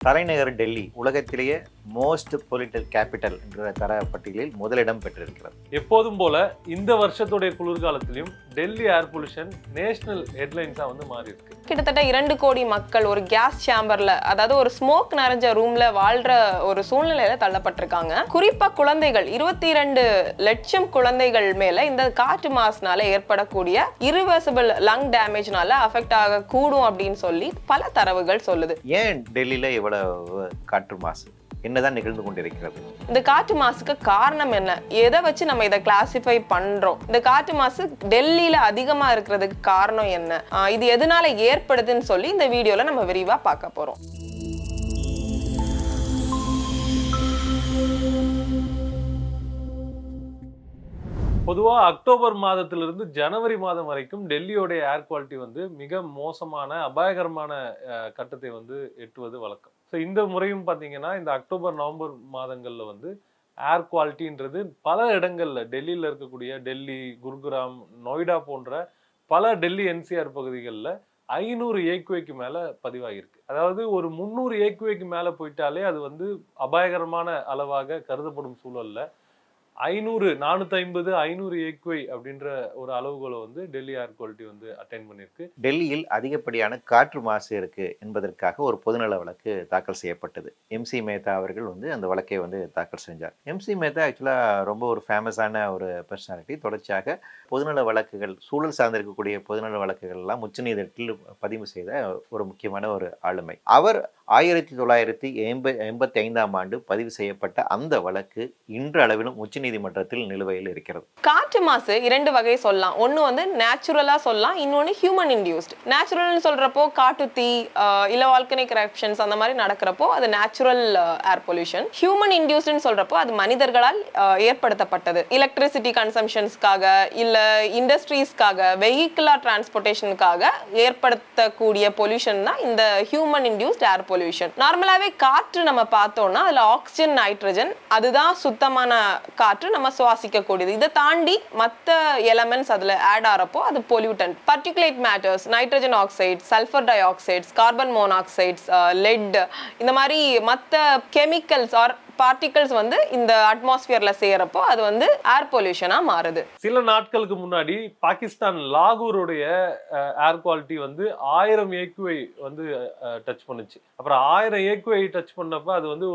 தலைநகர் டெல்லி உலகத்திலேயே most பொலிட்டல் capital என்ற தர பட்டியலில் முதலிடம் பெற்றிருக்கிறது. எப்போதும் போல இந்த வருஷத்துடைய குளிர்காலத்திலையும் டெல்லி ஏர் பொல்யூஷன் நேஷனல் ஹெட்லைன்ஸா வந்து மாறி இருக்கு கிட்டத்தட்ட இரண்டு கோடி மக்கள் ஒரு கேஸ் சேம்பர்ல அதாவது ஒரு ஸ்மோக் நிறைஞ்ச ரூம்ல வாழ்ற ஒரு சூழ்நிலையில தள்ளப்பட்டிருக்காங்க. குறிப்பா குழந்தைகள் இருபத்தி இரண்டு லட்சம் குழந்தைகள் மேல இந்த காற்று மாசுனால ஏற்படக்கூடிய irreversible லங் டேமேஜ்னால அஃபெக்ட் ஆக கூடும் அப்படின்னு சொல்லி பல தரவுகள் சொல்லுது. ஏன் டெல்லியில் இவ்வளவு காற்று மாசு? என்னதான் நிகழ்ந்து கொண்டிருக்கிறது? இந்த காற்று மாசுக்கு காரணம் என்ன? எதை வச்சு நம்ம இதை கிளாசிஃபை பண்றோம்? இந்த காற்று மாசு டெல்லியில அதிகமா இருக்கிறதுக்கு காரணம் என்ன? இது எதனால ஏற்படுதுன்னு சொல்லி இந்த வீடியோல நம்ம விரிவா பார்க்க போறோம். பொதுவா அக்டோபர் மாதத்திலிருந்து ஜனவரி மாதம் வரைக்கும் டெல்லியோடைய ஏர் குவாலிட்டி வந்து மிக மோசமான அபாயகரமான கட்டத்தை வந்து எட்டுவது வழக்கம். ஸோ இந்த முறையும் பார்த்தீங்கன்னா இந்த அக்டோபர் நவம்பர் மாதங்களில் வந்து ஏர் குவாலிட்டின்றது பல இடங்களில் டெல்லியில் இருக்கக்கூடிய டெல்லி குர்குராம் நொய்டா போன்ற பல டெல்லி என்சிஆர் பகுதிகளில் ஐநூறு ஏக்குவைக்கு மேலே பதிவாகியிருக்கு அதாவது ஒரு முந்நூறு ஏக்குவைக்கு மேலே போயிட்டாலே அது வந்து அபாயகரமான அளவாக கருதப்படும் சூழலில் ஐநூறு நானூத்தி ஐம்பது ஐநூறு ஏக்குவை அப்படின்ற ஒரு அளவுகோலை வந்து டெல்லி ஏர் குவாலிட்டி வந்து அட்டைன் பண்ணியிருக்கு. டெல்லியில் அதிகப்படியான காற்று மாசு இருக்கு என்பதற்காக ஒரு பொதுநல வழக்கு தாக்கல் செய்யப்பட்டது. எம்சி மேத்தா அவர்கள் வந்து அந்த வழக்கை வந்து தாக்கல் செஞ்சார். எம்சி மேத்தா ஆக்சுவலாக ரொம்ப ஒரு ஃபேமஸான ஒரு பர்சனாலிட்டி தொடர்ச்சியாக பொதுநல வழக்குகள் சூழல் சார்ந்திருக்கக்கூடிய பொதுநல வழக்குகள் எல்லாம் உச்சநீதிமன்றத்தில் பதிவு செய்த ஒரு முக்கியமான ஒரு ஆளுமை. அவர் ஆயிரத்தி தொள்ளாயிரத்தி எண்ப எண்பத்தி ஐந்தாம் ஆண்டு பதிவு செய்யப்பட்ட அந்த வழக்கு இன்று அளவிலும் உச்சநீதிமன்றத்தில் நிலுவையில் இருக்கிறது. காற்று மாசு இரண்டு வகை சொல்லலாம். ஒன்று வந்து நேச்சுரலா சொல்லலாம். இன்னொன்று ஹியூமன் இன்டியூஸ்ட் நேச்சுரல்னு சொல்றப்போ காட்டு தீ இல்ல வால்கனிக் கரப்ஷன்ஸ் அந்த மாதிரி நடக்கிறப்போ அது நேச்சுரல் ஏர் பொல்யூஷன் ஹியூமன் இன்டியூஸ்ட்னு சொல்றப்போ அது மனிதர்களால் ஏற்படுத்தப்பட்டது. எலக்ட்ரிசிட்டி கன்சம்ஷன்ஸ்க்காக இல்ல இண்டஸ்ட்ரீஸ்க்காக வெஹிக்கிளா டிரான்ஸ்போர்ட்டேஷனுக்காக ஏற்படுத்தக்கூடிய பொல்யூஷன் தான் இந்த ஹியூமன் இன்டியூஸ்ட் ஏர் பொல்யூஷன் நார்மலாவே காற்று நம்ம பார்த்தோம்னா அதுல ஆக்சிஜன் நைட்ரஜன் அதுதான் சுத்தமான காற்று. நம்ம சுவாசிக்கக்கூடியது. இதை தாண்டி மற்ற எலமெண்ட்ஸ் அதுல ஆட் ஆகிறப்போ அது pollutant particulate matters nitrogen oxide sulphur dioxides carbon monoxides lead இந்த மாதிரி மற்ற கெமிக்கல்ஸ் ஆர் பார்ட்டிகல்ஸ் வந்து இந்த அட்மாஸ்பியர்ல சேரப்போ அது வந்து ஏர் பொல்யூஷனா மாறுது. சில நாட்களுக்கு முன்னாடி பாகிஸ்தான் லாகூருடைய ஏர் குவாலிட்டி வந்து ஆயிரம் ஏக்குவை வந்து டச் பண்ணுச்சு. அப்புறம் ஆயிரம் ஏக்குவை டச் பண்ணப்ப அது வந்து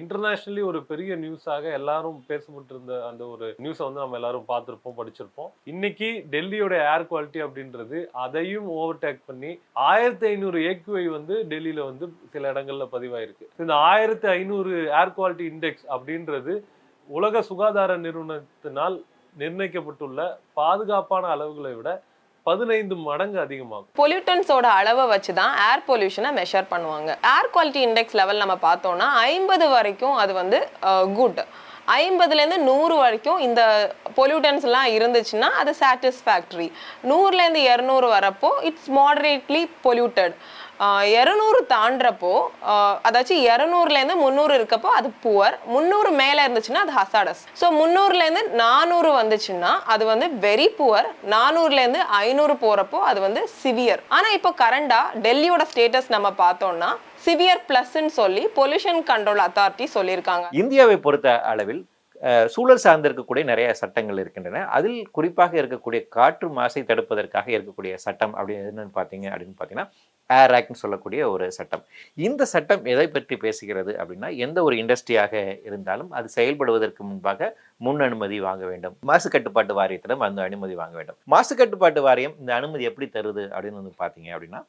இன்டர்நேஷனலி ஒரு பெரிய நியூஸாக எல்லாரும் பேசப்பட்டு இருந்த அந்த ஒரு நியூஸை வந்து நம்ம எல்லாரும் பார்த்துருப்போம் படிச்சிருப்போம். இன்னைக்கு டெல்லியோட ஏர் குவாலிட்டி அப்படின்றது அதையும் ஓவர்டேக் பண்ணி ஆயிரத்தி ஐநூறு ஏக்குவை வந்து டெல்லியில வந்து சில இடங்கள்ல பதிவாயிருக்கு. இந்த ஆயிரத்தி ஐநூறு ஏர் குவாலிட்டி இண்டெக்ஸ் அப்படின்றது உலக சுகாதார நிறுவனத்தினால் நிர்ணயிக்கப்பட்டுள்ள பாதுகாப்பான அளவுகளை விட பதினைந்து மடங்கு அதிகமாகும். பொல்யூட்டன்ஸோட அளவை வச்சு தான் ஏர் பொல்யூஷனை மெஷர் பண்ணுவாங்க. ஏர் குவாலிட்டி இண்டெக்ஸ் லெவல் நம்ம பார்த்தோம்னா ஐம்பது வரைக்கும் அது வந்து குட் ஐம்பதுலேருந்து நூறு வரைக்கும் இந்த பொல்யூட்டன்ஸ்லாம் இருந்துச்சுன்னா அது சாட்டிஸ்ஃபேக்டரி நூறுலேருந்து இரநூறு வரப்போ இட்ஸ் மாடரேட்லி பொல்யூட்டட் இரநூறு தாண்டுறப்போ அதாச்சும் இரநூறுலேருந்து முந்நூறு இருக்கப்போ அது புவர் முந்நூறு மேலே இருந்துச்சுன்னா அது ஹசாடஸ் ஸோ முந்நூறுலேருந்து நானூறு வந்துச்சுன்னா அது வந்து வெரி புவர் நானூறுலேருந்து ஐநூறு போகிறப்போ அது வந்து சிவியர் ஆனால் இப்போ கரண்டாக டெல்லியோட ஸ்டேட்டஸ் நம்ம பார்த்தோம்னா சிவியர் ப்ளஸ்ன்னு சொல்லி பொல்யூஷன் கண்ட்ரோல் அத்தாரிட்டி சொல்லியிருக்காங்க. இந்தியாவை பொறுத்த அளவில் சூழல் சூழல் சார்ந்திருக்கக்கூடிய நிறைய சட்டங்கள் இருக்கின்றன. அதில் குறிப்பாக இருக்கக்கூடிய காற்று மாசை தடுப்பதற்காக இருக்கக்கூடிய சட்டம் அப்படி என்னன்னு பார்த்தீங்க அப்படின்னு பார்த்தீங்கன்னா ஏர் ஆக்ட்னு சொல்லக்கூடிய ஒரு சட்டம். இந்த சட்டம் எதை பற்றி பேசுகிறது அப்படின்னா எந்த ஒரு இண்டஸ்ட்ரியாக இருந்தாலும் அது செயல்படுவதற்கு முன்பாக முன் அனுமதி வாங்க வேண்டும். மாசு கட்டுப்பாட்டு வாரியத்திடம் அந்த அனுமதி வாங்க வேண்டும். மாசு கட்டுப்பாட்டு வாரியம் இந்த அனுமதி எப்படி தருது அப்படின்னு வந்து பார்த்தீங்க அப்படின்னா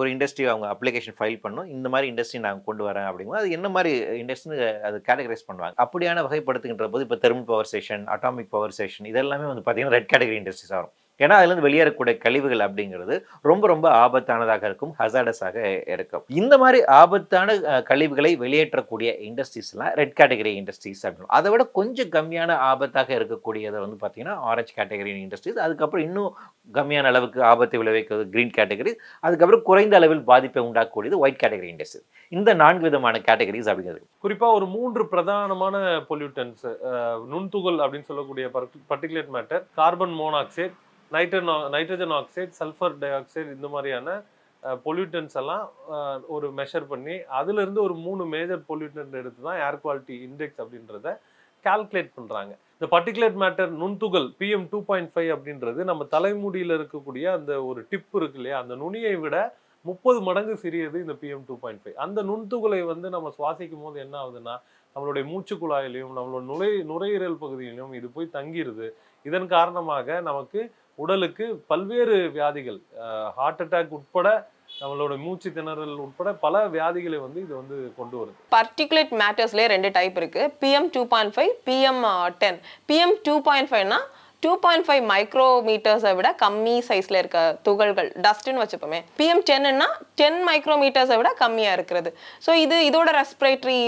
ஒரு இண்டஸ்ட்ரி அவங்க அப்ளிகேஷன் ஃபைல் பண்ணும் இந்த மாதிரி இண்டஸ்ட்ரி நாங்கள் கொண்டு வரேன் அப்படிங்கும்போது அது என்ன மாதிரி இண்டஸ்ட்ரின்னு அது கேட்டகரைஸ் பண்ணுவாங்க. அப்படியான வகைப்படுத்துகின்ற போது இப்போ thermal power station atomic power station இதெல்லாமே வந்து பார்த்தீங்கன்னா ரெட் கேட்டகரி இண்டஸ்ட்ரிஸ் வரும். ஏன்னா அதுலேருந்து வெளியேறக்கூடிய கழிவுகள் அப்படிங்கிறது ரொம்ப ரொம்ப ஆபத்தானதாக இருக்கும் ஹசாடஸாக இருக்கும். இந்த மாதிரி ஆபத்தான கழிவுகளை வெளியேற்றக்கூடிய இண்டஸ்ட்ரீஸ்லாம் ரெட் கேட்டகரி இண்டஸ்ட்ரீஸ் அப்படின்னு அதை விட கொஞ்சம் கம்மியான ஆபத்தாக இருக்கக்கூடியதை வந்து பார்த்தீங்கன்னா ஆரஞ்சு கேட்டகரி இண்டஸ்ட்ரீஸ் அதுக்கப்புறம் இன்னும் கம்மியான அளவுக்கு ஆபத்தை விளைவிக்கிறது கிரீன் கேட்டகரி அதுக்கப்புறம் குறைந்த அளவில் பாதிப்பை உண்டாக்கக்கூடியது ஒயிட் கேட்டகரி இண்டஸ்ட்ரி இந்த நான்கு விதமான கேட்டகரிஸ் அப்படிங்கிறது. குறிப்பாக ஒரு மூன்று பிரதானமான பொல்யூட்டன்ஸ் நுண்துகள் அப்படின்னு சொல்லக்கூடிய particulate matter carbon monoxide nitrogen nitrogen oxide sulphur dioxide இந்த மாதிரியான பொல்யூட்டன்ஸ் எல்லாம் ஒரு மெஷர் பண்ணி அதுலேருந்து ஒரு மூணு மேஜர் பொல்யூட்டன் எடுத்து தான் ஏர் குவாலிட்டி இண்டெக்ஸ் அப்படின்றத கால்குலேட் பண்ணுறாங்க இந்த பர்டிகுலர் மேட்டர் நுண்துகள் பிஎம் டூ பாயிண்ட் ஃபைவ் அப்படின்றது நம்ம தலைமுடியில் இருக்கக்கூடிய அந்த ஒரு டிப் இருக்கு இல்லையா? அந்த நுனியை விட முப்பது மடங்கு சிறியது இந்த பிஎம் டூ பாயிண்ட் ஃபைவ் அந்த நுண்துகளை வந்து நம்ம சுவாசிக்கும் போது என்ன ஆகுதுன்னா நம்மளுடைய மூச்சு குழாயிலையும் நம்மளோட நுரை நுரையீரல் பகுதியிலையும் இது போய் தங்கிடுது இதன் காரணமாக நமக்கு உடலுக்கு பல்வேறு வியாதிகள் ஹார்ட் அட்டாக் உட்பட நம்மளோட மூச்சு திணறல் உட்பட பல வியாதிகளை வந்து இது வந்து கொண்டு வருது. பர்டிகுலேட் மேட்டர்ஸ்லேயே ரெண்டு டைப் இருக்கு. PM two point five PM ten PM two point ஃபைவ்னா two point five மைக்ரோமீட்டர்ஸை விட கம்மி சைஸில் இருக்க துகள்கள் டஸ்ட்னு வச்சுப்போமே. பிஎம் டென்னுன்னா டென் மைக்ரோமீட்டர்ஸை விட கம்மியாக இருக்கிறது. ஸோ இது இதோட ரெஸ்பிரேட்டரி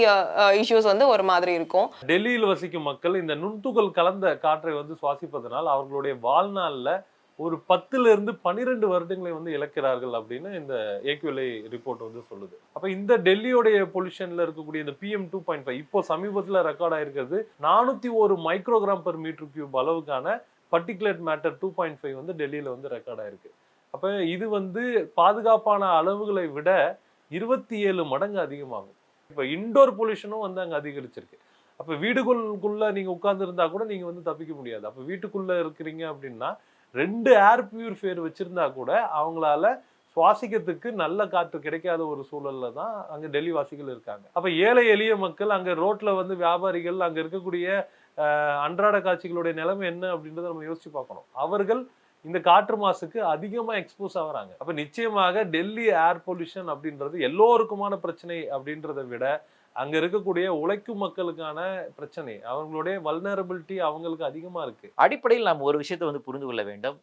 இஷ்யூஸ் வந்து ஒரு மாதிரி இருக்கும். டெல்லியில் வசிக்கும் மக்கள் இந்த நுண்துகள் கலந்த காற்றை வந்து சுவாசிப்பதனால் அவர்களுடைய வாழ்நாளில் ஒரு பத்துல இருந்து பன்னிரெண்டு வருடங்களை வந்து இழக்கிறார்கள் அப்படின்னு இந்த ஏக்யூலை ரிப்போர்ட் வந்து சொல்லுது. அப்ப இந்த டெல்லியோடைய பொல்யூஷன்ல இருக்கக்கூடிய இந்த பிஎம் டூ பாயிண்ட் ஃபைவ் இப்போ சமீபத்துல ரெக்கார்ட் ஆயிருக்கிறது நானூத்தி ஒரு மைக்ரோகிராம் பர் மீட்டர் கியூப் அளவுக்கான particular matter two point five வந்து டெல்லியில வந்து ரெக்கார்ட் ஆயிருக்கு. அப்ப இது வந்து பாதுகாப்பான அளவுகளை விட இருபத்தி ஏழு மடங்கு அதிகமாகும். இப்போ இன்டோர் பொல்யூஷனும் வந்து அங்க அதிகரிச்சிருக்கு. அப்ப வீடுகளுக்குள்ள நீங்க உட்கார்ந்து இருந்தா கூட நீங்க வந்து தப்பிக்க முடியாது. அப்ப வீட்டுக்குள்ள இருக்கிறீங்க அப்படின்னா ரெண்டு ஏர் பியூரிஃபையர் வச்சுருந்தா கூட அவங்களால சுவாசிக்கிறதுக்கு நல்ல காற்று கிடைக்காத ஒரு சூழலில் தான் அங்கே டெல்லி வாசிகள் இருக்காங்க. அப்போ ஏழை எளிய மக்கள் அங்கே ரோட்டில் வந்து வியாபாரிகள் அங்கே இருக்கக்கூடிய அன்றாட காட்சிகளுடைய நிலைமை என்ன அப்படின்றத நம்ம யோசிச்சு பார்க்கணும். அவர்கள் இந்த காற்று மாசுக்கு அதிகமாக எக்ஸ்போஸ் ஆகுறாங்க. அப்போ நிச்சயமாக டெல்லி ஏர் பொல்யூஷன் அப்படின்றது எல்லோருக்குமான பிரச்சனை அப்படின்றத விட அங்க இருக்கக்கூடிய உழைக்கும் மக்களுக்கான பிரச்சனை. அவங்களுடைய வல்னரபிலிட்டி அவங்களுக்கு அதிகமா இருக்கு. அடிப்படையில் நாம் ஒரு விஷயத்தை வந்து புரிந்து கொள்ள வேண்டும்.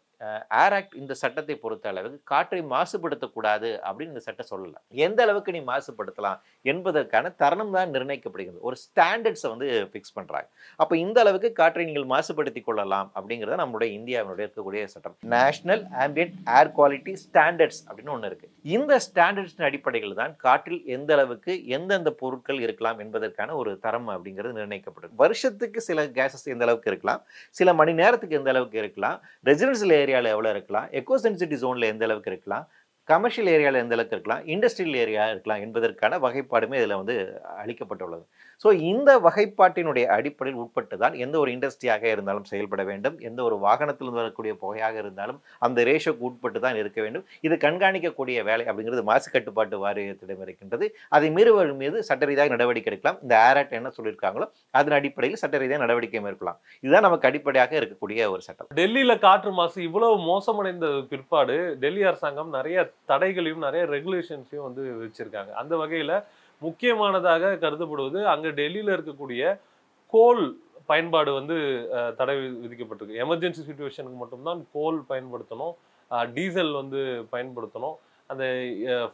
ஏர் ஆக்ட் இந்த சட்டத்தை பொறுத்த அளவுக்கு காற்றை மாசுபடுத்தக்கூடாது அப்படின்னு இந்த சட்டம் சொல்லலாம் எந்த அளவுக்கு நீ மாசுபடுத்தலாம் என்பதற்கான தருணம் தான் நிர்ணயிக்கப்படுகிறது. ஒரு ஸ்டாண்டர்ட்ஸை வந்து ஃபிக்ஸ் பண்ணுறாங்க அப்போ இந்த அளவுக்கு காற்றை நீங்கள் மாசுபடுத்தி கொள்ளலாம் அப்படிங்கிறத நம்மளுடைய இந்தியாவினுடைய இருக்கக்கூடிய சட்டம். National ambient air quality standards அப்படின்னு ஒன்று இருக்குது இந்த ஸ்டாண்டர்ட்ஸின் அடிப்படையில் தான் காற்றில் எந்த அளவுக்கு எந்தெந்த பொருட்கள் இருக்கலாம் என்பதற்கான ஒரு தரம் அப்படிங்கிறது நிர்ணயிக்கப்படும் வருஷத்துக்கு சில கேசஸ் எந்த அளவுக்கு இருக்கலாம் சில மணி நேரத்துக்கு எந்த அளவுக்கு இருக்கலாம் ரெசிடென்சியல் ஏரியாவில் எவ்வளோ இருக்கலாம்? எக்கோ சென்சிட்டி ஜோனில் எந்த அளவுக்கு இருக்கலாம்? கமர்ஷியல் ஏரியாவில் எந்த அளவுக்கு இருக்கலாம் இண்டஸ்ட்ரியல் ஏரியா இருக்கலாம் என்பதற்கான வகைப்பாடுமே இதில் வந்து அளிக்கப்பட்டுள்ளது. ஸோ இந்த வகைப்பாட்டினுடைய அடிப்படையில் உட்பட்டு தான் எந்த ஒரு இண்டஸ்ட்ரியாக இருந்தாலும் செயல்பட வேண்டும் எந்த ஒரு வாகனத்திலிருந்து வரக்கூடிய புகையாக இருந்தாலும் அந்த ரேஷோக்கு உட்பட்டு தான் இருக்க வேண்டும். இது கண்காணிக்கக்கூடிய வேலை அப்படிங்கிறது மாசு கட்டுப்பாட்டு வாரியத்திடம் இருக்கின்றது. அதை மீறுவர் மீது சட்ட ரீதியாக நடவடிக்கை எடுக்கலாம். இந்த ஏர் என்ன சொல்லியிருக்காங்களோ அதன் அடிப்படையில் சட்ட ரீதியாக நடவடிக்கை மேற்கொள்ளலாம். இதுதான் நமக்கு அடிப்படையாக இருக்கக்கூடிய ஒரு சட்டம். டெல்லியில் காற்று மாசு இவ்வளவு மோசமடைந்த பிற்பாடு டெல்லி அரசாங்கம் நிறைய தடைகளையும் நிறைய ரெகுலேஷன்ஸையும் வந்து வச்சிருக்காங்க. அந்த வகையில் முக்கியமானதாக கருதப்படுவது அங்கே டெல்லியில் இருக்கக்கூடிய கோல் பயன்பாடு வந்து தடை வி- விதிக்கப்பட்டிருக்கு. எமர்ஜென்சி சுச்சுவேஷனுக்கு மட்டும்தான் கோல் பயன்படுத்தணும் டீசல் வந்து பயன்படுத்தணும் அந்த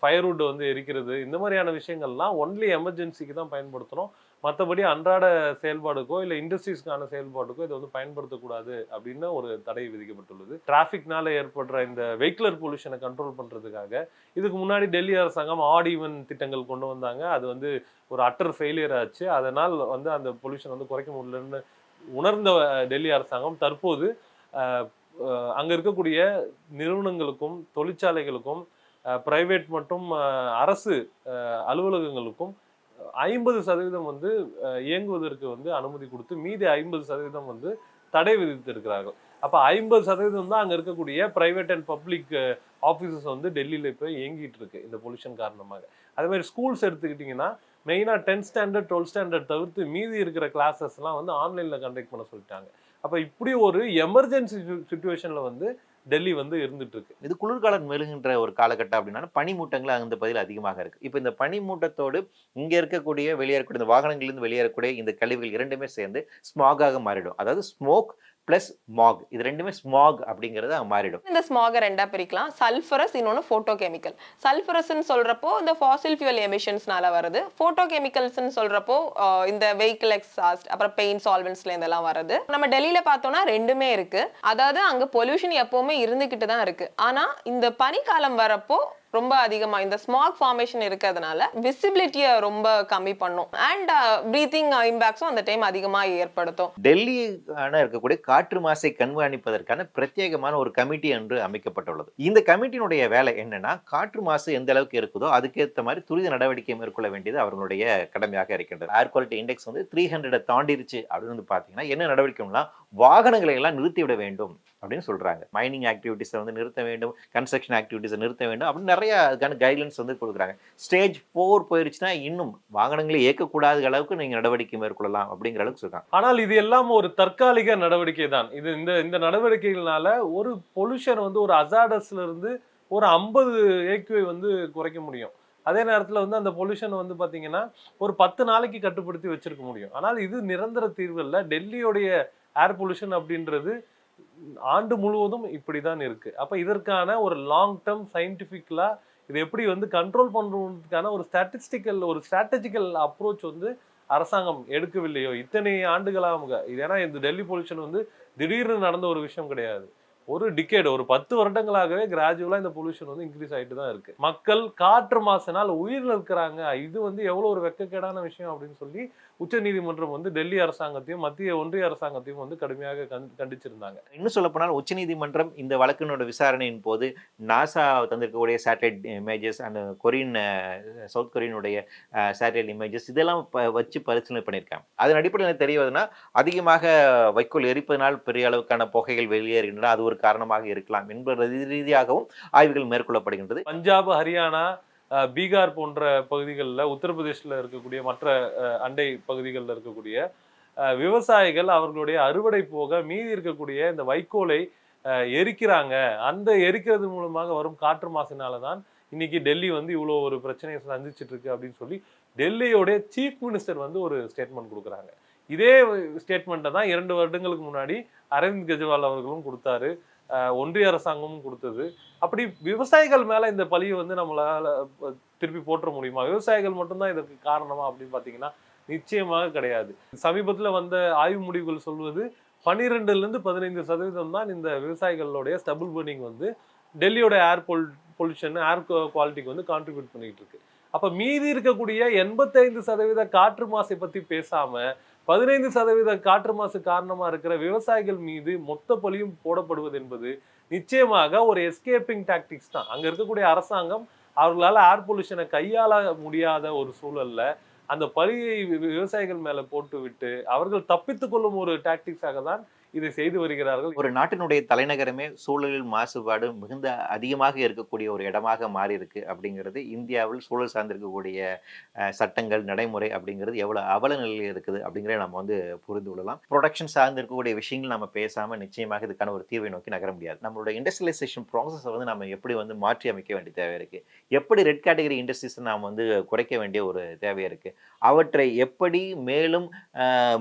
ஃபயர்வுட் வந்து எரிக்கிறது இந்த மாதிரியான விஷயங்கள்லாம் ஒன்லி எமர்ஜென்சிக்கு தான் பயன்படுத்தணும். மற்றபடி அன்றாட செயல்பாடுக்கோ இல்லை இண்டஸ்ட்ரீஸ்க்கான செயல்பாடுக்கோ இதை வந்து பயன்படுத்தக்கூடாது அப்படின்னு ஒரு தடை விதிக்கப்பட்டுள்ளது. டிராஃபிக்னால ஏற்படுற இந்த வெஹிக்குலர் பொல்யூஷனை கண்ட்ரோல் பண்ணுறதுக்காக இதுக்கு முன்னாடி டெல்லி அரசாங்கம் ஆட் ஈவன் திட்டங்கள் கொண்டு வந்தாங்க. அது வந்து ஒரு அட்டர் ஃபெயிலியர் ஆச்சு. அதனால் வந்து அந்த பொல்யூஷன் வந்து குறைக்க முடியலன்னு உணர்ந்த டெல்லி அரசாங்கம் தற்போது அங்கே இருக்கக்கூடிய நிறுவனங்களுக்கும் தொழிற்சாலைகளுக்கும் பிரைவேட் மற்றும் அரசு அலுவலகங்களுக்கும் ஐம்பது சதவீதம் வந்து இயங்குவதற்கு வந்து அனுமதி கொடுத்து மீதி ஐம்பது சதவீதம் வந்து தடை விதித்திருக்கிறார்கள். அப்போ ஐம்பது சதவீதம் தான் அங்கே இருக்கக்கூடிய ப்ரைவேட் அண்ட் பப்ளிக் ஆஃபீஸஸ் வந்து டெல்லியில் இப்போ இயங்கிட்டு இருக்கு இந்த பொல்யூஷன் காரணமாக. அதே மாதிரி ஸ்கூல்ஸ் எடுத்துக்கிட்டிங்கன்னா மெயினாக டென்த் ஸ்டாண்டர்ட் டுவெல்த் ஸ்டாண்டர்ட் தவிர்த்து மீதி இருக்கிற கிளாஸஸ்லாம் வந்து ஆன்லைனில் கண்டக்ட் பண்ண சொல்லிட்டாங்க. அப்போ இப்படி ஒரு எமர்ஜென்சி சுச்சுவேஷனில் வந்து டெல்லி வந்து இருந்துட்டு இருக்கு இது குளிர்காலம் மெழுகின்ற ஒரு காலகட்டம் அப்படின்னா பனிமூட்டங்கள் அந்த பதில் அதிகமாக இருக்கு. இப்போ இந்த பனிமூட்டத்தோடு இங்க இருக்கக்கூடிய வெளியேறக்கூடிய இந்த வாகனங்கள்லேருந்து வெளியேறக்கூடிய இந்த கழிவுகள் இரண்டுமே சேர்ந்து ஸ்மாகாக மாறிடும். அதாவது ஸ்மோக் பிளஸ் ஸ்மாக் இது ரெண்டுமே ஸ்மாக் அப்படிங்கிறது மாறிடும். இந்த ஸ்மாகை ரெண்டா பிரிக்கலாம். சல்ஃபரஸ் இன்னொன்று ஃபோட்டோ கெமிக்கல் சல்ஃபரஸ்ன்னு சொல்றப்போ இந்த ஃபாசில் ஃபியூல் எமிஷன்ஸ்னால வருது. ஃபோட்டோ கெமிக்கல்ஸ்னு சொல்றப்போ இந்த வெஹிக்கிள் எக்ஸாஸ்ட் அப்புறம் பெயிண்ட் சால்வெண்ட்ஸ்ல இதெல்லாம் வருது. நம்ம டெல்லியில பார்த்தோம்னா ரெண்டுமே இருக்கு. அதாவது அங்க பொல்யூஷன் எப்பவுமே இருந்துகிட்டு தான் இருக்கு. ஆனா இந்த பனிக்காலம் வரப்போ ரொம்ப அதிகமாக இந்த ஸ்மாக் ஃபார்மேஷன் இருக்கிறதுனால விசிபிலிட்டியை ரொம்ப கம்மி பண்ணும். அண்ட் ப்ரீத்திங் இம்பேக்ட்ஸும் அந்த டைம் அதிகமாக ஏற்படுத்தும். டெல்லியான இருக்கக்கூடிய காற்று மாசை கண்காணிப்பதற்கான பிரத்யேகமான ஒரு கமிட்டி என்று அமைக்கப்பட்டுள்ளது. இந்த கமிட்டியினுடைய வேலை என்னன்னா காற்று மாசு எந்த அளவுக்கு இருக்குதோ அதுக்கேற்ற மாதிரி துரித நடவடிக்கை மேற்கொள்ள வேண்டியது அவர்களுடைய கடமையாக இருக்கின்றது. ஏர் குவாலிட்டி இண்டெக்ஸ் வந்து த்ரீ ஹண்ட்ரட் தாண்டிருச்சு அப்படின்னு வந்து பார்த்தீங்கன்னா என்ன நடவடிக்கைலாம் வாகனங்களை எல்லாம் நிறுத்திவிட வேண்டும் அப்படின்னு சொல்கிறாங்க மைனிங் ஆக்டிவிட்டிஸை வந்து நிறுத்த வேண்டும் கன்ஸ்ட்ரக்ஷன் ஆக்டிவிட்டிஸை நிறுத்த வேண்டும் அப்படின்னு நிறைய அதுக்கான கைட்லைன்ஸ் வந்து கொடுக்குறாங்க. ஸ்டேஜ் ஃபோர் போயிடுச்சுன்னா இன்னும் வாகனங்களை இயக்கக்கூடாத அளவுக்கு நீங்கள் நடவடிக்கை மேற்கொள்ளலாம் அப்படிங்கிற அளவுக்கு சொல்கிறாங்க ஆனால் இது எல்லாம் ஒரு தற்காலிக நடவடிக்கை தான். இது இந்த இந்த நடவடிக்கைகள்னால ஒரு பொல்யூஷன் வந்து ஒரு அசாடஸ்ல இருந்து ஒரு ஐம்பது ஏக்யூஐ வந்து குறைக்க முடியும். அதே நேரத்தில் வந்து அந்த பொல்யூஷன் வந்து பார்த்தீங்கன்னா ஒரு பத்து நாளைக்கு கட்டுப்படுத்தி வச்சிருக்க முடியும். ஆனால் இது நிரந்தர தீர்வு இல்லை. டெல்லியோடைய ஏர் பொல்யூஷன் அப்படின்றது ஆண்டு முழுவதும் இப்படி தான் இருக்கு. அப்போ இதற்கான ஒரு லாங் டேர்ம் சயின்டிஃபிக்கலாக இது எப்படி வந்து கண்ட்ரோல் பண்ணுறதுக்கான ஒரு ஸ்டாட்டிஸ்டிக்கல் ஒரு ஸ்ட்ராட்டஜிக்கல் அப்ரோச் வந்து அரசாங்கம் எடுக்கவில்லையோ? இத்தனை ஆண்டுகளாக இது ஏன்னா இந்த டெல்லி பொல்யூஷன் வந்து திடீர்னு நடந்த ஒரு விஷயம் கிடையாது. ஒரு டிகேட் ஒரு பத்து வருடங்களாகவே கிராஜுவலா இந்த பொல்யூஷன் வந்து இன்க்ரீஸ் ஆகிட்டு தான் இருக்கு. மக்கள் காற்று மாசினால் உயிரில் இருக்கிறாங்க. இது வந்து எவ்வளோ ஒரு வெக்கக்கேடான விஷயம் அப்படின்னு சொல்லி உச்சநீதிமன்றம் வந்து டெல்லி அரசாங்கத்தையும் மத்திய ஒன்றிய அரசாங்கத்தையும் வந்து கடுமையாக கண்- கண்டிச்சிருந்தாங்க. இன்னும் சொல்ல போனால் உச்சநீதிமன்றம் இந்த வழக்கினோட விசாரணையின் போது நாசா தந்திருக்கக்கூடிய satellite images and Korean south கொரியனுடைய satellite images இதெல்லாம் வச்சு பரிசீலனை பண்ணியிருக்காங்க. அதன் அடிப்படையில் வருதுன்னா அதிகமாக வைக்கோல் எரிப்பதனால் பெரிய அளவுக்கான புகைகள் வெளியேறுகின்றன. அது ஒரு காரணமாக இருக்கலாம் என்பது ரீதியாகவும் ஆய்வுகள் மேற்கொள்ளப்படுகின்றது. பஞ்சாப் ஹரியானா பீகார் போன்ற பகுதிகளில் உத்தரப்பிரதேசில் இருக்கக்கூடிய மற்ற அண்டை பகுதிகளில் இருக்கக்கூடிய விவசாயிகள் அவர்களுடைய அறுவடை போக மீதி இருக்கக்கூடிய இந்த வைக்கோலை எரிக்கிறாங்க. அந்த எரிக்கிறது மூலமாக வரும் காற்று மாசினால தான் இன்னைக்கு டெல்லி வந்து இவ்வளோ ஒரு பிரச்சனையை சந்திச்சுட்டு இருக்கு அப்படின்னு சொல்லி டெல்லியோடைய சீஃப் மினிஸ்டர் வந்து ஒரு ஸ்டேட்மெண்ட் கொடுக்குறாங்க. இதே ஸ்டேட்மெண்ட்டை தான் இரண்டு வருடங்களுக்கு முன்னாடி அரவிந்த் கெஜ்ரிவால் அவர்களும் கொடுத்தாரு. ஒன்றிய அரசாங்கமும் கொடுத்தது. அப்படி விவசாயிகள் மேல இந்த பழியை வந்து நம்மளால திருப்பி போற்ற முடியுமா? விவசாயிகள் மட்டும்தான் இதற்கு காரணமா அப்படின்னு பாத்தீங்கன்னா நிச்சயமாக கிடையாது. சமீபத்துல வந்த ஆய்வு முடிவுகள் சொல்வது பன்னிரெண்டுல இருந்து பதினைந்து சதவீதம் தான் இந்த விவசாயிகளுடைய ஸ்டபுள் பர்னிங் வந்து டெல்லியோட ஏர் பொல் பொல்யூஷன் ஏர் குவாலிட்டிக்கு வந்து கான்ட்ரிபியூட் பண்ணிட்டு இருக்கு. அப்ப மீதி இருக்கக்கூடிய எண்பத்தைந்து சதவீத காற்று மாசை பத்தி பேசாம பதினைந்து சதவீத காற்று மாசு காரணமா இருக்கிற விவசாயிகள் மீது மொத்த பழியும் போடப்படுவது என்பது நிச்சயமாக ஒரு எஸ்கேப்பிங் டாக்டிக்ஸ் தான். அங்க இருக்கக்கூடிய அரசாங்கம் அவர்களால் ஏர் பொல்யூஷனை கையாள முடியாத ஒரு சூழல்ல அந்த பழியை வி- விவசாயிகள் மேல போட்டு விட்டு அவர்கள் தப்பித்துக்கொள்ளும் ஒரு டாக்டிக்ஸாக தான் இதை செய்து வருகிறார்கள். ஒரு நாட்டினுடைய தலைநகரமே சூழலில் மாசுபாடு மிகுந்த அதிகமாக இருக்கக்கூடிய ஒரு இடமாக மாறி இருக்கு அப்படிங்கிறது இந்தியாவில் சூழல் சார்ந்திருக்கக்கூடிய சட்டங்கள் நடைமுறை அப்படிங்கிறது எவ்வளவு அவல நிலையில் இருக்குது அப்படிங்கிறத நம்ம வந்து புரிந்து கொள்ளலாம். ப்ரொடக்ஷன் சார்ந்து இருக்கக்கூடிய விஷயங்கள் நம்ம பேசாம நிச்சயமாக இதுக்கான ஒரு தீர்வை நோக்கி நகர முடியாது. நம்மளோட இண்டஸ்ட்ரியலைசேஷன் ப்ராசஸை வந்து நம்ம எப்படி வந்து மாற்றி அமைக்க வேண்டிய தேவை இருக்கு? எப்படி ரெட் கேட்டகரி இண்டஸ்ட்ரீஸை நாம் வந்து குறைக்க வேண்டிய ஒரு தேவை இருக்கு? அவற்றை எப்படி மேலும்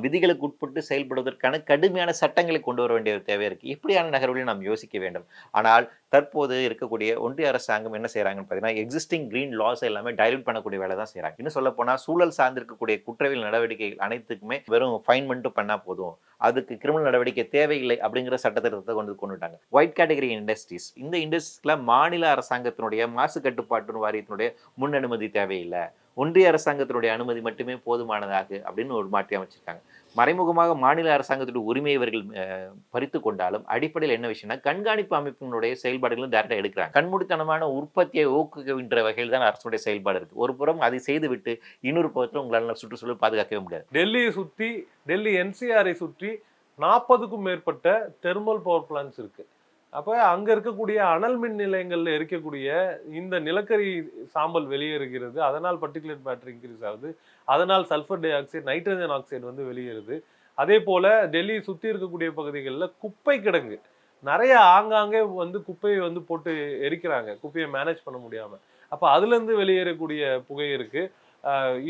விதிகளுக்கு உட்பட்டு செயல்படுவதற்கான கடுமையான சட்டங்களை கொண்டு வர வேண்டிய ஒரு தேவை இருக்கு. இப்படியான நகர்வுகளை நாம் யோசிக்க வேண்டும். ஆனால் தற்போது இருக்கக்கூடிய ஒன்றிய அரசாங்கம் என்ன செய்றாங்கன்னு பார்த்தீங்கன்னா எக்ஸிஸ்டிங் கிரீன் லாஸ் எல்லாமே டைல்யூட் பண்ணக்கூடிய வேலை தான் செய்யறாங்க இன்னும் சொல்ல போனா சூழல் சார்ந்திருக்கக்கூடிய குற்றவியல் நடவடிக்கைகள் அனைத்துக்குமே வெறும் ஃபைன் மட்டும் பண்ணா போதும். அதுக்கு கிரிமினல் நடவடிக்கை தேவையில்லை அப்படிங்கிற சட்டத்திட்டத்தை கொண்டு கொண்டுட்டாங்க ஒயிட் கேட்டகரி இண்டஸ்ட்ரீஸ் இந்த இண்டஸ்ட்ரீஸ்ல மாநில அரசாங்கத்தினுடைய மாசு கட்டுப்பாட்டு வாரியத்தினுடைய முன் அனுமதி தேவையில்லை. ஒன்றிய அரசாங்கத்தினுடைய அனுமதி மட்டுமே போதுமானதாக அப்படின்னு ஒரு மாற்றி அமைச்சிருக்காங்க. மறைமுகமாக மாநில அரசாங்கத்துடைய உரிமை இவர்கள் பறித்து கொண்டாலும் அடிப்படையில் என்ன விஷயம்னா கண்காணிப்பு அமைப்பினுடைய செயல்பாடுகளும் டேரெக்டாக எடுக்கிறாங்க. கண்மூடித்தனமான உற்பத்தியை ஊக்குவின்ற வகையில் தான் அரசுடைய செயல்பாடு இருக்கு. ஒரு புறம் அதை செய்துவிட்டு இன்னொரு புறத்தில் உங்களால் சுற்றுச்சூழல் பாதுகாக்கவே முடியாது. டெல்லியை சுற்றி டெல்லி என்சிஆரை சுற்றி நாற்பதுக்கும் மேற்பட்ட தெர்மல் பவர் பிளான்ஸ் இருக்கு. அப்போ அங்கே இருக்கக்கூடிய அனல் மின் நிலையங்களில் இருக்கக்கூடிய இந்த நிலக்கரி சாம்பல் வெளியேறுகிறது. அதனால் பர்டிகுலர் மேட்டர் இன்க்ரீஸ் ஆகுது. அதனால் sulphur dioxide nitrogen oxide வந்து வெளியேறுது. அதே போல் டெல்லியை சுற்றி இருக்கக்கூடிய பகுதிகளில் குப்பை கிடங்கு. நிறைய ஆங்காங்கே வந்து குப்பையை வந்து போட்டு எரிக்கிறாங்க. குப்பையை மேனேஜ் பண்ண முடியாமல் அப்போ அதுலேருந்து வெளியேறக்கூடிய புகை இருக்குது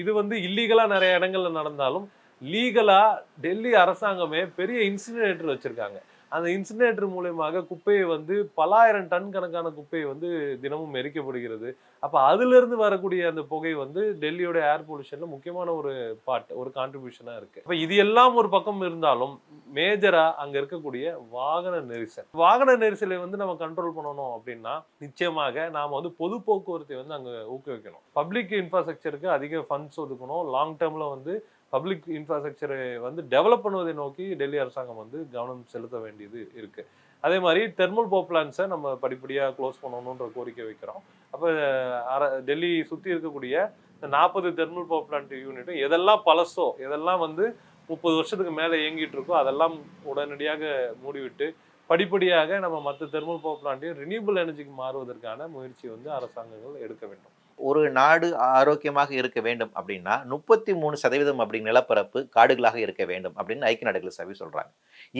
இது வந்து இல்லீகலாக நிறைய இடங்கள்ல நடந்தாலும் லீகலாக டெல்லி அரசாங்கமே பெரிய இன்சினரேட்டர் வச்சுருக்காங்க. அந்த இன்சினேட்டர் மூலயமாக குப்பையை வந்து பலாயிரம் டன் கணக்கான குப்பையை வந்து தினமும் எரிக்கப்படுகிறது. அப்போ அதுலேருந்து வரக்கூடிய அந்த புகை வந்து டெல்லியோட ஏர் பொல்யூஷனில் முக்கியமான ஒரு பார்ட் ஒரு கான்ட்ரிபியூஷனாக இருக்குது இப்போ இது எல்லாம் ஒரு பக்கம் இருந்தாலும் மேஜராக அங்கே இருக்கக்கூடிய வாகன நெரிசல். வாகன நெரிசலை வந்து நம்ம கண்ட்ரோல் பண்ணணும் அப்படின்னா நிச்சயமாக நாம் வந்து பொது போக்குவரத்தை வந்து அங்கே ஊக்குவிக்கணும். பப்ளிக் இன்ஃப்ராஸ்ட்ரக்சருக்கு அதிக ஃபண்ட்ஸ் ஒதுக்கணும். லாங் டேர்மில் வந்து பப்ளிக் இன்ஃப்ராஸ்ட்ரக்சரை வந்து டெவலப் பண்ணுவதை நோக்கி டெல்லி அரசாங்கம் வந்து கவனம் செலுத்த வேண்டியது இருக்கு. அதே மாதிரி தெர்மல் பவர் பிளான்ஸை நம்ம படிப்படியாக க்ளோஸ் பண்ணணுன்ற கோரிக்கை வைக்கிறோம். அப்போ அர டெல்லி சுற்றி இருக்கக்கூடிய இந்த நாற்பது தெர்மல் பவர் பிளான்ட் யூனிட்டும் எதெல்லாம் பழசோ எதெல்லாம் வந்து முப்பது வருஷத்துக்கு மேலே இயங்கிட்டு இருக்கோ அதெல்லாம் உடனடியாக மூடிவிட்டு படிப்படியாக நம்ம மற்ற தெர்மல் பவர் பிளான்ட்டையும் ரினியூபிள் எனர்ஜிக்கு மாறுவதற்கான முயற்சி வந்து அரசாங்கங்கள் எடுக்க வேண்டும். ஒரு நாடு ஆரோக்கியமாக இருக்க வேண்டும் அப்படின்னா முப்பத்தி மூணு சதவீதம் அப்படி நிலப்பரப்பு காடுகளாக இருக்க வேண்டும் அப்படின்னு ஐக்கிய நாடுகள் சபை சொல்கிறாங்க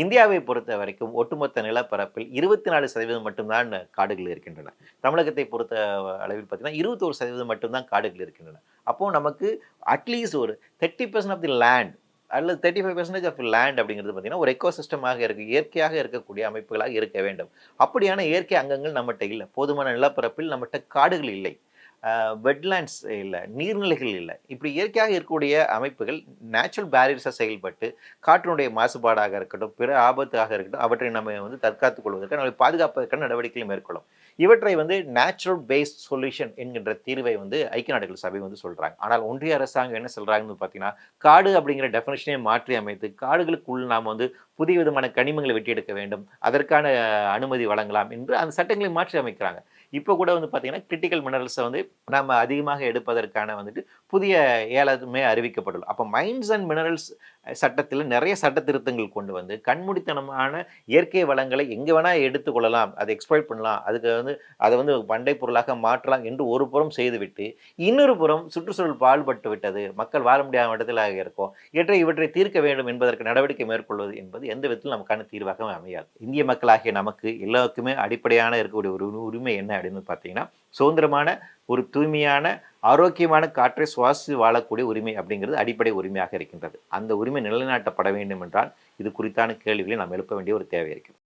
இந்தியாவை பொறுத்த வரைக்கும் ஒட்டுமொத்த நிலப்பரப்பில் இருபத்தி நாலு சதவீதம் மட்டும்தான் காடுகள் இருக்கின்றன. தமிழகத்தை பொறுத்த அளவில் பார்த்தீங்கன்னா இருபத்தோரு சதவீதம் மட்டும்தான் காடுகள் இருக்கின்றன. அப்போது நமக்கு அட்லீஸ்ட் ஒரு thirty percent of the land அல்லது thirty five percentage of land அப்படிங்கிறது பார்த்தீங்கன்னா ஒரு எக்கோசிஸ்டமாக இருக்குது இயற்கையாக இருக்கக்கூடிய அமைப்புகளாக இருக்க வேண்டும். அப்படியான இயற்கை அங்கங்கள் நம்மகிட்ட இல்லை. போதுமான நிலப்பரப்பில் நம்மகிட்ட காடுகள் இல்லை. வெட்லேண்ட்ஸ் இல்லை நீர்நிலைகள் இல்லை. இப்படி இயற்கையாக இருக்கக்கூடிய அமைப்புகள் நேச்சுரல் பேரியர்ஸாக செயல்பட்டு காற்றினுடைய மாசுபாடாக இருக்கட்டும் பிற ஆபத்தாக இருக்கட்டும் அவற்றை நம்ம வந்து தற்காத்துக் கொள்வதற்கு நம்மளை பாதுகாப்பதற்கான நடவடிக்கைகளை மேற்கொள்ளும். இவற்றை வந்து நேச்சுரல் பேஸ்ட் சொல்யூஷன் என்கின்ற தீர்வை வந்து ஐக்கிய நாடுகள் சபை வந்து சொல்கிறாங்க ஆனால் ஒன்றிய அரசாங்கம் என்ன சொல்கிறாங்கன்னு பார்த்தீங்கன்னா காடு அப்படிங்கிற டெஃபினேஷனே மாற்றி அமைத்து காடுகளுக்குள் நாம் வந்து புதிய விதமான கனிமங்களை வெட்டி எடுக்க வேண்டும் அதற்கான அனுமதி வழங்கலாம் என்று அந்த சட்டங்களை மாற்றி அமைக்கிறாங்க. இப்போ கூட வந்து பார்த்தீங்கன்னா கிரிட்டிக்கல் மினரல்ஸை வந்து நம்ம அதிகமாக எடுப்பதற்கான வந்துட்டு புதிய ஏலமே அறிவிக்கப்பட்டுள்ளது. அப்போ மைன்ஸ் அண்ட் மினரல்ஸ் சட்டத்தில் நிறைய சட்ட திருத்தங்கள் கொண்டு வந்து கண்மூடித்தனமான இயற்கை வளங்களை எங்கே வேணால் எடுத்துக்கொள்ளலாம் அதை எக்ஸ்ப்ளாய்ட் பண்ணலாம் அதுக்கு வந்து அதை வந்து பண்டை பொருளாக மாற்றலாம் என்று ஒரு புறம் செய்துவிட்டு இன்னொரு புறம் சுற்றுச்சூழல் பாழ்பட்டு விட்டது மக்கள் வாழ முடியாத இடத்திலாக இருக்கும். இவற்றை இவற்றை தீர்க்க வேண்டும் என்பதற்கு நடவடிக்கை மேற்கொள்வது என்பது எந்த விதத்திலும் நமக்கான தீர்வாக அமையாது. இந்திய மக்களாகிய நமக்கு எல்லாருக்குமே அடிப்படையான இருக்கக்கூடிய ஒரு உரிமை என்ன அப்படின்னு பார்த்தீங்கன்னா சுதந்திரமான ஒரு தூய்மையான ஆரோக்கியமான காற்றை சுவாசித்து வாழக்கூடிய உரிமை அப்படிங்கிறது அடிப்படை உரிமையாக இருக்கின்றது. அந்த உரிமை நிலைநாட்டப்பட வேண்டும் என்றால் இது குறித்தான கேள்விகளை நாம் எழுப்ப வேண்டிய ஒரு தேவை இருக்கிறது.